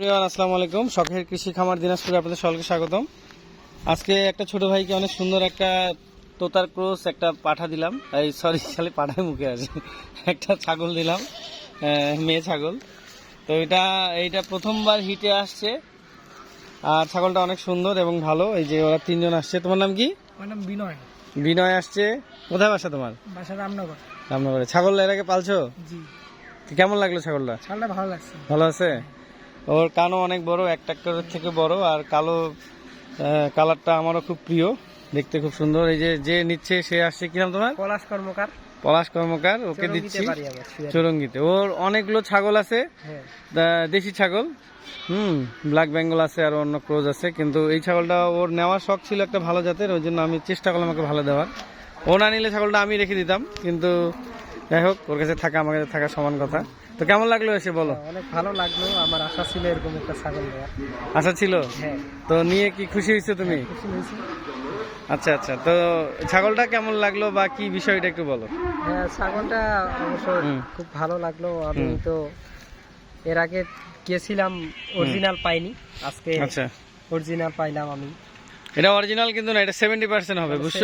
আসসালামু আলাইকুম। শখের কৃষি খামার দিনাজপুরে আপনাদের সকলকে স্বাগতম। আজকে একটা ছোট ভাইকে অনেক সুন্দর একটা তোতার ক্রোস একটা পাঠা দিলাম। এই সরি খালি পাঠায় মুখে আছে। একটা ছাগল দিলাম মেয়ে ছাগল। তো এটা এইটা প্রথমবার হিটে আসছে। আর ছাগলটা অনেক সুন্দর এবং ভালো। এই যে ওরা তিনজন আসছে। তোমার নাম কি? আমার নাম বিনয়। বিনয় আসছে। কোথায় বাসা তোমার? বাসা রামনগর। রামনগরে। ছাগল এর আগে পালছো? জি। কেমন লাগল ছাগলটা? ছালটা ভালো লাগছে। ভালো আছে? ওর কানও অনেক বড় এক ট্রাক্টরের থেকে বড় আর কালো কালারটা আমারও খুব প্রিয় দেখতে খুব সুন্দর। এই যে যে নিচ্ছে সে আসছে কি কিরাম তোমার? পলাশ কর্মকার। পলাশ কর্মকার ওকে দিচ্ছি। চুরঙ্গিতে। ওর অনেকগুলো ছাগল আছে। হ্যাঁ। দেশি ছাগল। হুম ব্ল্যাক বেঙ্গল আছে আর অন্য ক্রোজ আছে। কিন্তু এই ছাগলটা ওর নেওয়ার শখ ছিল একটা ভালো জাতের ওই জন্য আমি চেষ্টা করলাম আমাকে ভালো দেওয়ার। ও না নিলে ছাগলটা আমি রেখে দিতাম কিন্তু যাই হোক ওর কাছে থাকা আমার কাছে থাকা সমান কথা। তো কেমন লাগল এসে বলো? অনেক ভালো লাগল। আমার আশা ছিল এরকম একটা ছাগল নেওয়ার আশা ছিল? হ্যাঁ। তো নিয়ে কি খুশি হয়েছে তুমি? খুশি হয়েছি। আচ্ছা আচ্ছা। তো ছাগলটা কেমন লাগল বা কি বিষয়টা একটু বলো? হ্যাঁ ছাগলটা অবশ্য খুব ভালো লাগল। আমি তো এর আগে গেছিলাম অরিজিনাল পাইনি। আজকে আচ্ছা। অরিজিনাল পাইলাম আমি। এটা অরিজিনাল কিন্তু না এটা সেভেন্টি পার্সেন্ট হবে বুঝছ?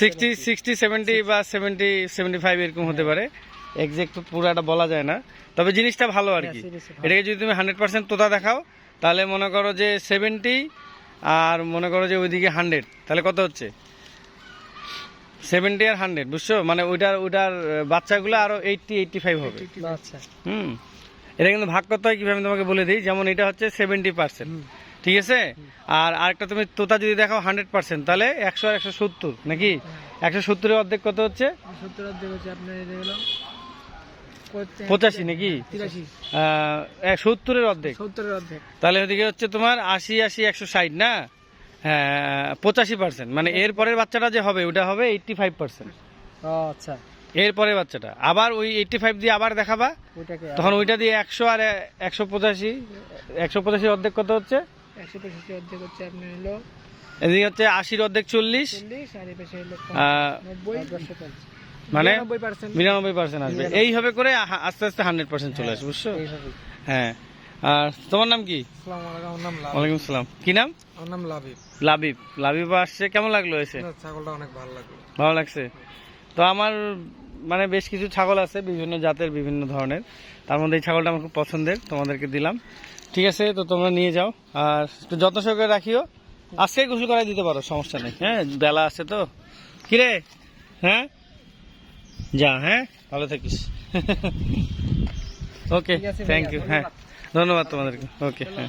সিক্সটি সিক্সটি সেভেন্টি বা সেভেন্টি সেভেন্টি ফাইভ এরকম হতে পারে। এক্সাক্ট পুরাটা বলা যায় না। তবে জিনিসটা ভালো আর কি। এটাকে যদি তুমি হান্ড্রেড পার্সেন্ট তোতা দেখাও তাহলে মনে করো যে সেভেন্টি আর মনে করো যে ওইদিকে হান্ড্রেড তাহলে কত হচ্ছে? সেভেন্টি আর হান্ড্রেড বুঝছ? মানে ওইটার ওইটার বাচ্চাগুলো আরও এইটটি এইটটি ফাইভ হবে আচ্ছা। হুম। এটা কিন্তু ভাগ করতে হয় কীভাবে আমি তোমাকে বলে দিই? যেমন এটা হচ্ছে সেভেন্টি পার্সেন্ট ঠিক আছে? আর আরেকটা তুমি তোতা যদি দেখাও হান্ড্রেড পার্সেন্ট তাহলে একশো আর একশো সত্তর নাকি? একশো সত্তরের অর্ধেক কত হচ্ছে? সত্তর অর্ধেক হচ্ছে আপনার এটা পঁচাশি নাকি? সত্তরের অর্ধেক। সত্তরের অর্ধেক। তাহলে ওদিকে হচ্ছে তোমার আশি আশি একশো ষাট না? হ্যাঁ পঁচাশি পার্সেন্ট। মানে এর পরের বাচ্চাটা যে হবে ওটা হবে এইটটি ফাইভ পার্সেন্ট আচ্ছা। এর পরের বাচ্চাটা। আবার ওই এইটটি ফাইভ দিয়ে আবার দেখাবা। তখন ওইটা দিয়ে একশো আর একশো পঁচাশি একশো পঁচাশি অর্ধেক কত হচ্ছে? একশো পঁচাশি অর্ধেক হচ্ছে আপনার হলো এদিকে হচ্ছে আশির অর্ধেক চল্লিশ। চল্লিশ আর মানে বিরানব্বই পার্সেন্ট আসবে। এইভাবে করে আস্তে আস্তে হান্ড্রেড পার্সেন্ট চলে আসবে বুঝছ? হ্যাঁ। আর তোমার নাম কি? আসসালামু আলাইকুম আমার নাম লাভ ওয়ালাইকুম আসসালাম কি নাম? আমার নাম লাভিব লাবিব। লাবিব আসছে কেমন লাগল এসে? ছাগলটা অনেক ভালো লাগল। ভালো লাগছে? তো আমার মানে বেশ কিছু ছাগল আছে বিভিন্ন জাতের বিভিন্ন ধরনের। তার মধ্যে এই ছাগলটা আমার খুব পছন্দের তোমাদেরকে দিলাম। ঠিক আছে তো তোমরা নিয়ে যাও। আর একটু যত্ন সহকারে রাখিও। আজকে গোসল করাই দিতে পারো সমস্যা নেই। হ্যাঁ বেলা আছে তো। কিরে? হ্যাঁ? যা হ্যাঁ? ভালো থাকিস। ওকে থ্যাংক ইউ হ্যাঁ। ধন্যবাদ। তোমাদেরকে। ওকে হ্যাঁ।